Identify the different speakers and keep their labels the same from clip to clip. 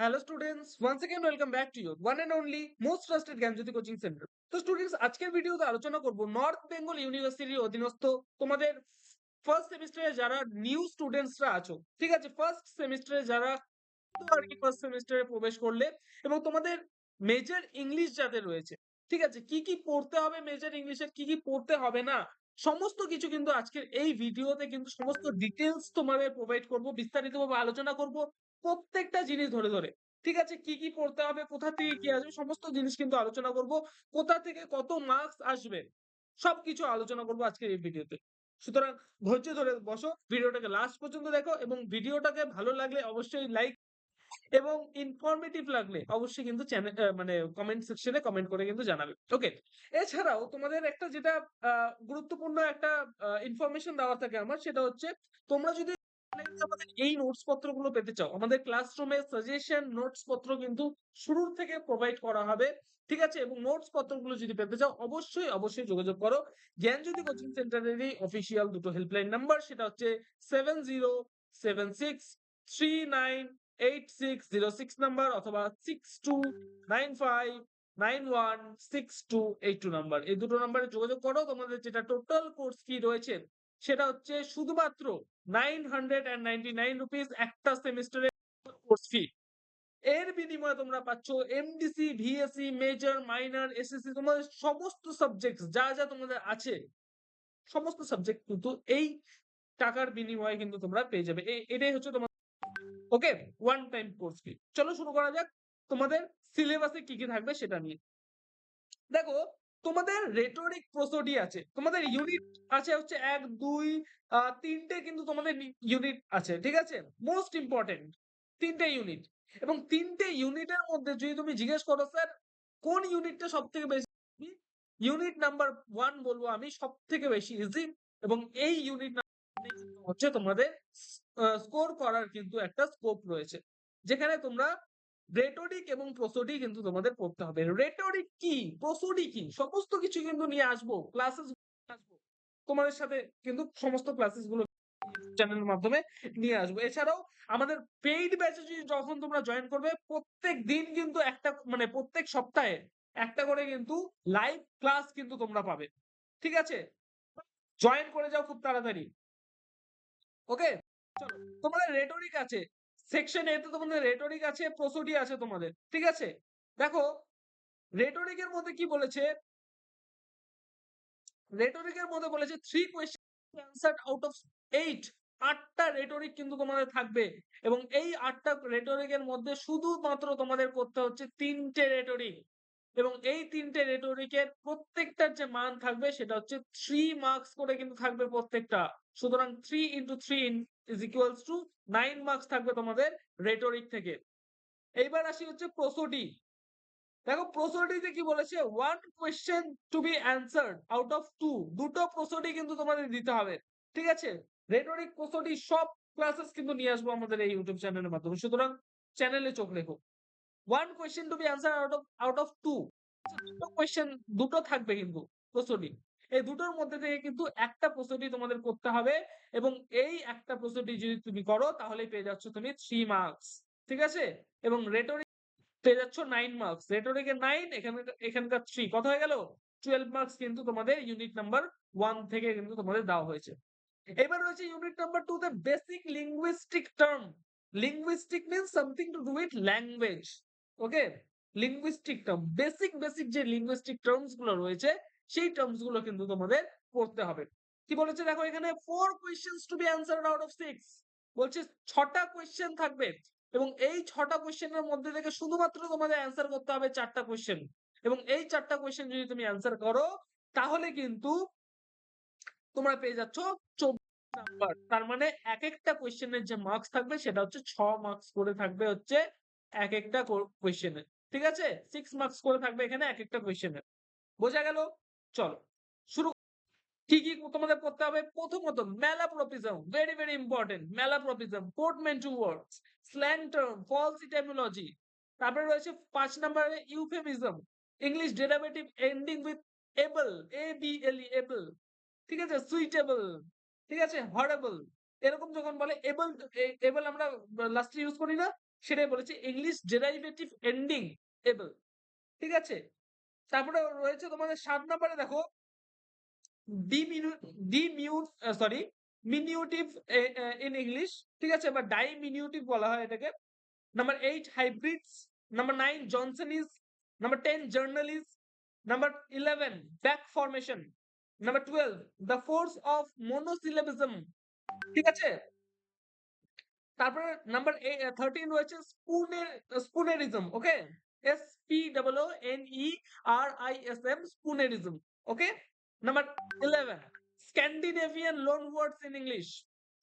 Speaker 1: Hello students, once again welcome back to your one and only most trusted Gyanjyoti coaching centre তো students আজকের ভিডিওতে আলোচনা করব north Bengal ইউনিভার্সিটির অধীনস্থ তোমাদের ফার্স্ট সেমিস্টারে যারা নিউ স্টুডেন্টসরা আছো ঠিক আছে? ফার্স্ট সেমিস্টারে যারা আর কি ফার্স্ট সেমিস্টারে প্রবেশ করলে এবং তোমাদের মেজর ইংলিশ যাদের রয়েছে ঠিক আছে? কি কি পড়তে হবে মেজর ইংলিশের কি কি পড়তে হবে না সমস্ত কিছু কিন্তু আজকের এই ভিডিওতে কিন্তু সমস্ত ডিটেলস তোমাদের প্রোভাইড করব বিস্তারিতভাবে আলোচনা করব। প্রত্যেকটা জিনিস ধরে ধরে। ঠিক আছে? কি কি পড়তে হবে? কোথা থেকে কি আসবে? সমস্ত জিনিস কিন্তু আলোচনা করব। কোথা থেকে কত মার্কস আসবে? সবকিছু আলোচনা করব আজকের এই ভিডিওতে। সুতরাং ধৈর্য ধরে বসো। ভিডিওটাকে লাস্ট পর্যন্ত দেখো এবং ভিডিওটাকে ভালো লাগলে অবশ্যই লাইক এবং ইনফরমেটিভ লাগলে অবশ্যই কিন্তু চ্যানেল মানে কমেন্ট সেকশনে কমেন্ট করে কিন্তু জানাবে। ওকে এছাড়াও তোমাদের একটা যেটা গুরুত্বপূর্ণ একটা ইনফরমেশন দেওয়ার থাকে আমার, সেটা হচ্ছে তোমরা যদি আমাদের এই নোটস পত্রগুলো পেতে চাও, আমাদের ক্লাসরুমে সাজেশন নোটস পত্র কিন্তু শুরুর থেকে প্রোভাইড করা হবে, ঠিক আছে? এবং নোটস পত্রগুলো যদি পেতে চাও, অবশ্যই অবশ্যই যোগাযোগ করো। জ্ঞানজ্যোতি কোচিং সেন্টারেরই অফিসিয়াল দুটো হেল্পলাইন নাম্বার সেটা হচ্ছে seven zero seven six three nine eight six zero six number অথবা six two nine five nine one six two eight two number এই দুটো নাম্বারে যোগাযোগ করো, তোমাদের যেটা টোটাল কোর্স ফি রয়েছে সেটা হচ্ছে শুধুমাত্র nine hundred and ninety nine rupees একটা সেমিস্টারের কোর্স ফি। এর বিনিময়ে তোমরা পাচ্ছ MDC VSC major minor SSC তোমাদের সমস্ত সাবজেক্ট যা যা তোমাদের আছে, সমস্ত সাবজেক্ট কিন্তু এই টাকার বিনিময়ে কিন্তু তোমরা পেয়ে যাবে। এটাই হচ্ছে তোমার okay one time course fee চলো শুরু করা যাক, তোমাদের সিলেবাসে কি কি থাকবে সেটা নিয়ে। দেখো তোমাদের রেটোরিক প্রসোডি আছে। তোমাদের ইউনিট আছে হচ্ছে এক, দুই তিনটে কিন্তু তোমাদের ইউনিট আছে, ঠিক আছে? মোস্ট ইম্পর্টেন্ট তিনটে ইউনিট এবং তিনটে ইউনিটের মধ্যে যদি তুমি জিজ্ঞেস করো স্যার কোন ইউনিটটা সব থেকে বেশি ইউনিট নাম্বার ওয়ান বলব আমি সব থেকে বেশি ইজি এবং এই ইউনিট হচ্ছে তোমাদের স্কোর করার কিন্তু একটা স্কোপ রয়েছে। যেখানে তোমরা রেটোরিক এবং প্রসোডি কিন্তু তোমাদের পড়তে হবে। রেটোরিক কি? প্রসোডি কি? সমস্ত কিছু কিন্তু নিয়ে আসব ক্লাসেস আসব। তোমাদের সাথে কিন্তু সমস্ত ক্লাসেসগুলো চ্যানেলের মাধ্যমে নিয়ে আসব। এছাড়াও আমাদের পেইড ব্যাচে যখন তোমরা জয়েন করবে, প্রত্যেক দিন কিন্তু একটা মানে প্রত্যেক সপ্তাহে একটা করে কিন্তু লাইভ ক্লাস কিন্তু তোমরা পাবে। ঠিক আছে? জয়েন করে যাও খুব তাড়াতাড়ি। ওকে চলো, তোমাদের রেটোরিক আছে। সেকশন এ তে তোমাদের রেটোরিক আছে প্রসোডি আছে তোমাদের, ঠিক আছে? দেখো রেটোরিকের মধ্যে কি বলেছে? রেটোরিকের মধ্যে বলেছে three question out of eight আটটা রেটরিক কিন্তু তোমাদের থাকবে এবং এই আটটা রেটরিকের মধ্যে শুধুমাত্র তোমাদের করতে হচ্ছে তিনটে রেটরিক এবং এই তিনটে রেটোরিকের প্রত্যেকটার যে মান থাকবে সেটা হচ্ছে থ্রি মার্কস করে কিন্তু থাকবে প্রত্যেকটা। সুতরাং three into three is equals to nine marks থাকবে তোমাদের রেটোরিক থেকে। এইবার আসি হচ্ছে প্রসোডি দেখো প্রসোডিতে কি বলেছে? One question to be answered out of two দুটো প্রসোডি কিন্তু তোমাদের দিতে হবে। ঠিক আছে? রেটোরিক প্রসোডি সব ক্লাসেস কিন্তু নিয়ে আসব আমাদের এই ইউটিউব চ্যানেলের মাধ্যমে। সুতরাং চ্যানেলে চোখ রেখো। One question to be answer out of out of two দুটো কোয়েশ্চেন দুটো থাকবে কিন্তু প্রসোডি এই দুটোর মধ্যে থেকে কিন্তু একটা প্রসোডি তোমাদের করতে হবে এবং এই একটা প্রসোডি যদি তুমি করো তাহলে পেয়ে যাচ্ছ তুমি থ্রি মার্কস ঠিক আছে? এবং রেটোরিক পেয়ে যাচ্ছ নাইন মার্কস রেটোরিকের নাইন এখানে এখানকার থ্রি কত হয়ে গেল? টুয়েলভ মার্কস কিন্তু তোমাদের ইউনিট নাম্বার ওয়ান থেকে কিন্তু তোমাদের দেওয়া হয়েছে। এবার রয়েছে ইউনিট নাম্বার টু তে basic linguistic term linguistic means something to do with language okay linguistic term basic basic যে লিঙ্গুইস্টিক টার্মসগুলো রয়েছে সেই টার্মসগুলো কিন্তু তোমাদের পড়তে হবে। কি বলেছে দেখো এখানে? Four questions to be answered out of six বলছে ছটা কোয়েশ্চেন থাকবে এবং এই ছটা কোয়েশ্চেনের মধ্যে থেকে শুধুমাত্র তোমাদের অ্যান্সার করতে হবে চারটা কোয়েশ্চেন এবং এই চারটা কোয়েশ্চেন যদি তুমি অ্যান্সার করো, তাহলে কিন্তু তোমরা পেয়ে যাচ্ছ চব্বিশ নাম্বার তার মানে এক একটা কোয়েশ্চেনের যে মার্কস থাকবে, সেটা হচ্ছে ছ মার্কস করে থাকবে হচ্ছে এক একটা কোয়েশ্চেনের ঠিক আছে? সিক্স মার্কস করে থাকবে এখানে এক একটা কোয়েশ্চেনের বোঝা গেল? চলো, শুরু কি কি তোমাদের করতে হবে। প্রথমত malapropism very very important malapropism portmanteau words slang term false etymology তারপরে রয়েছে পাঁচ নম্বরে euphemism English derivative ending with able A B L E able ঠিক আছে? সুইটেবল ঠিক আছে? হরেবল এরকম যখন বলে এবল এবল আমরা লাস্টে ইউজ করি না, সেটাই বলেছে ইংলিশ ডেরাইভেটিভ এন্ডিং এবল ঠিক আছে? তারপরে রয়েছে তোমাদের সাত নম্বরে দেখো সরি মিনিউটিভ ইন ইংলিশ ঠিক আছে? বা ডাইমিনিউটিভ বলা হয় এটাকে। Number eight hybrids number nine Johnsonese number ten journalese number eleven back formation number twelve the force of monosyllabism ঠিক আছে? তারপরে নাম্বার থার্টিন রয়েছে spooner spoonerism okay S P double O N E R I S M spoonerism okay number eleven Scandinavian loan words in English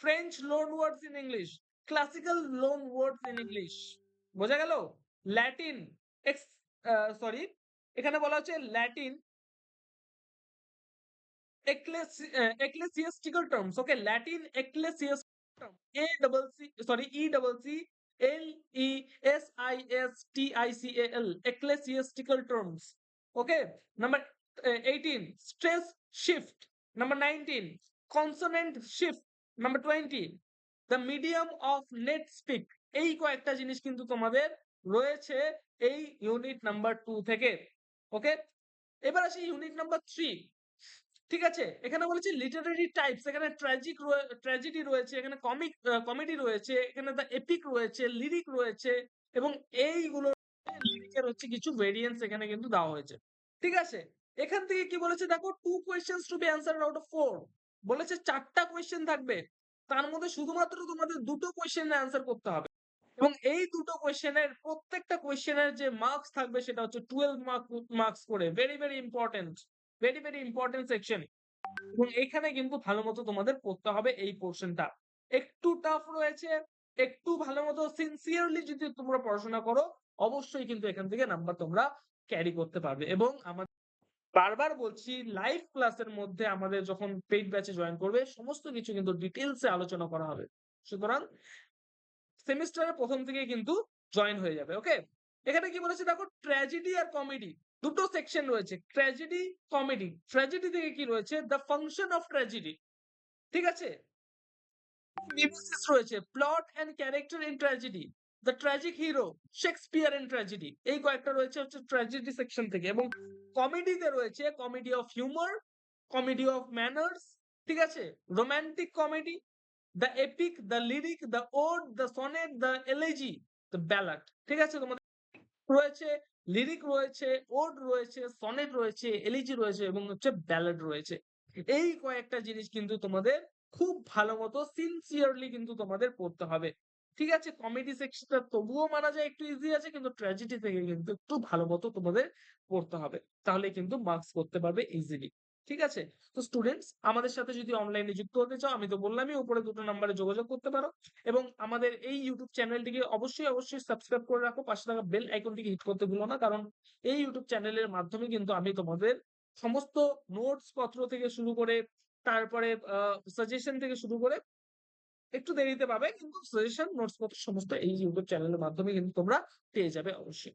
Speaker 1: French loan words in English classical loan words in English বোঝা গেল? Latin x sorry এখানে বলা হচ্ছে Latin ecclesiastical terms, okay? Latin ecclesiastical term a double c, sorry e double c e s i s t i c a l ecclesiastical terms okay number uh, 18 stress shift number 19 consonant shift number 20 the medium of net speak এই কয়েকটা জিনিস কিন্তু তোমাদের রয়েছে এই unit number two থেকে ওকে এবার আসি ইউনিট নাম্বার থ্রি ঠিক আছে? এখানে বলেছে লিটারারি টাইপস এখানে ট্র্যাজিক ট্র্যাজেডি রয়েছে, এখানে কমিক কমেডি রয়েছে, এখানে দ্য এপিক রয়েছে লিরিক রয়েছে, এবং এইগুলো লিরিকের হচ্ছে কিছু ভেরিয়েন্স এখানে কিন্তু দেওয়া হয়েছে। ঠিক আছে? এখান থেকে কি বলেছে দেখো? Two questions to be answer out of four বলেছে চারটা কোয়েশ্চেন থাকবে। তার মধ্যে শুধুমাত্র তোমাদের দুটো কোয়েশ্চেনের অ্যান্সার করতে হবে। এবং এই দুটো কোয়েশ্চেনের প্রত্যেকটা কোয়েশ্চেনের যে মার্কস থাকবে সেটা হচ্ছে টুয়েলভ মার্ক মার্কস করে। Very very important very very important section এবং এখানে কিন্তু ভালো মতো তোমাদের পড়তে হবে এই পোর্শনটা একটু টাফ রয়েছে, একটু ভালো মতো সিনসিয়ারলি যদি তোমরা পড়াশোনা করো, অবশ্যই কিন্তু এখান থেকে নাম্বার তোমরা ক্যারি করতে পারবে। এবং আমাদের বারবার বলছি লাইভ ক্লাসের মধ্যে আমাদের যখন পেইড ব্যাচে জয়েন করবে, সমস্ত কিছু কিন্তু ডিটেলসে আলোচনা করা হবে। সুতরাং সেমিস্টারের প্রথম থেকে কিন্তু জয়েন হয়ে যাবে ওকে এখানে কি বলেছে দেখো ট্র্যাজেডি আর কমেডি দুটো সেকশন রয়েছে ট্র্যাজেডি কমেডি ট্র্যাজেডি থেকে কি রয়েছে? দ্য ফাংশন অফ ট্র্যাজেডি ঠিক আছে? রয়েছে plot and character in tragedy the tragic hero Shakespeare in tragedy এই কয়েকটা রয়েছে হচ্ছে ট্র্যাজেডি সেকশন থেকে এবং কমেডিতে রয়েছে comedy of humour comedy of manners ঠিক আছে? Romantic comedy the epic the lyric the ode the sonnet the elegy the ballad ঠিক আছে তোমাদের? রয়েছে লিরিক রয়েছে ওড রয়েছে সনেট রয়েছে এলিজি রয়েছে এবং হচ্ছে ব্যালেড রয়েছে। এই কয়েকটা জিনিস কিন্তু তোমাদের খুব ভালো মতো সিনসিয়ারলি কিন্তু তোমাদের পড়তে হবে। ঠিক আছে? কমেডি সেকশনটা তবুও মানা যায়, একটু ইজি আছে, কিন্তু ট্র্যাজেডি থেকে কিন্তু একটু ভালো মতো তোমাদের পড়তে হবে। তাহলে কিন্তু মার্কস করতে পারবে ইজিলি ঠিক আছে? তো স্টুডেন্টস আমাদের সাথে যদি অনলাইনে যুক্ত হতে চাও, আমি তো বললামই উপরে দুটো নাম্বারে যোগাযোগ করতে পারো। এবং আমাদের এই ইউটিউব চ্যানেলটিকে অবশ্যই অবশ্যই সাবস্ক্রাইব করে রাখো। পাশে থাকা বেল আইকনটিকে হিট করতে ভুলো না। কারণ এই ইউটিউব চ্যানেলের মাধ্যমে কিন্তু আমি তোমাদের সমস্ত নোটস পত্র থেকে শুরু করে, তারপরে সাজেশন থেকে শুরু করে একটু দেরিতে পাবে। কিন্তু সাজেশন নোটস পত্র সমস্ত এই ইউটিউব চ্যানেলের মাধ্যমে কিন্তু তোমরা পেয়ে যাবে অবশ্যই।